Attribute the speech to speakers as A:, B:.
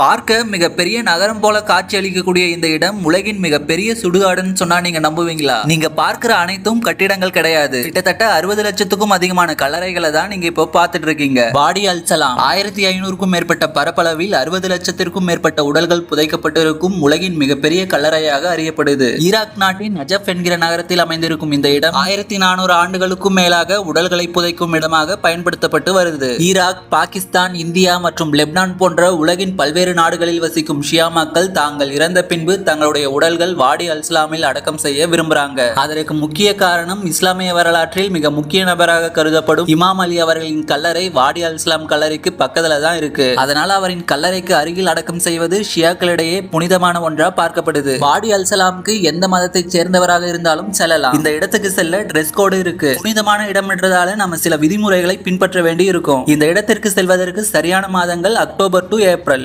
A: பார்க்க மிகப்பெரிய நகரம் போல காட்சியளிக்கக்கூடிய இந்த இடம் உலகின் மிகப்பெரிய சுடுகாடுன்னு சொன்னா நீங்க நம்புவீங்களா? நீங்க பார்க்கிற அனைத்தும் கட்டிடங்கள் கிடையாது. கிட்டத்தட்ட அறுபது லட்சத்துக்கும் அதிகமான கல்லறைகளை தான் நீங்க இப்போ பார்த்துட்டு இருக்கீங்க பாடி அல்சலாம் ஆயிரத்தி ஐநூறுக்கும் மேற்பட்ட பரப்பளவில் அறுபது லட்சத்திற்கும் மேற்பட்ட உடல்கள் புதைக்கப்பட்டிருக்கும் உலகின் மிகப்பெரிய கல்லறையாக அறியப்படுது. ஈராக் நாட்டின் நஜப் என்கிற நகரத்தில் அமைந்திருக்கும் இந்த இடம் ஆயிரத்தி நானூறு ஆண்டுகளுக்கும் மேலாக உடல்களை புதைக்கும் இடமாக பயன்படுத்தப்பட்டு வருது. ஈராக் பாகிஸ்தான் இந்தியா மற்றும் லெப்னான் போன்ற உலகின் பல்வேறு நாடுகளில் வசிக்கும் ஷியா மக்கள் தாங்கள் இறந்த பின்பு தங்களுடைய உடல்கள் வாடி அல்ஸ்லாமில் அடக்கம் செய்ய விரும்புறாங்க. அதற்கு முக்கிய காரணம் இஸ்லாமிய வரலாற்றில் மிக முக்கிய நபராக கருதப்படும் இமாம் அலி அவர்களின் கல்லறை வாடி அல்ஸ்லாம் கல்லறைக்கு பக்கத்துல தான் இருக்கு. அதனால அவரின் கல்லறைக்கு அருகில் அடக்கம் செய்வது ஷியாக்களிடையே புனிதமான ஒன்றா பார்க்கப்படுது. வாடி அல்சலாமுக்கு எந்த மதத்தை சேர்ந்தவராக இருந்தாலும் செல்லலாம். இந்த இடத்துக்கு செல்ல ட்ரெஸ் கோடு இருக்கு. புனிதமான இடம் என்றதால நம்ம சில விதிமுறைகளை பின்பற்ற வேண்டி இருக்கும் இந்த இடத்திற்கு செல்வதற்கு சரியான மாதங்கள் அக்டோபர் டு ஏப்ரல்.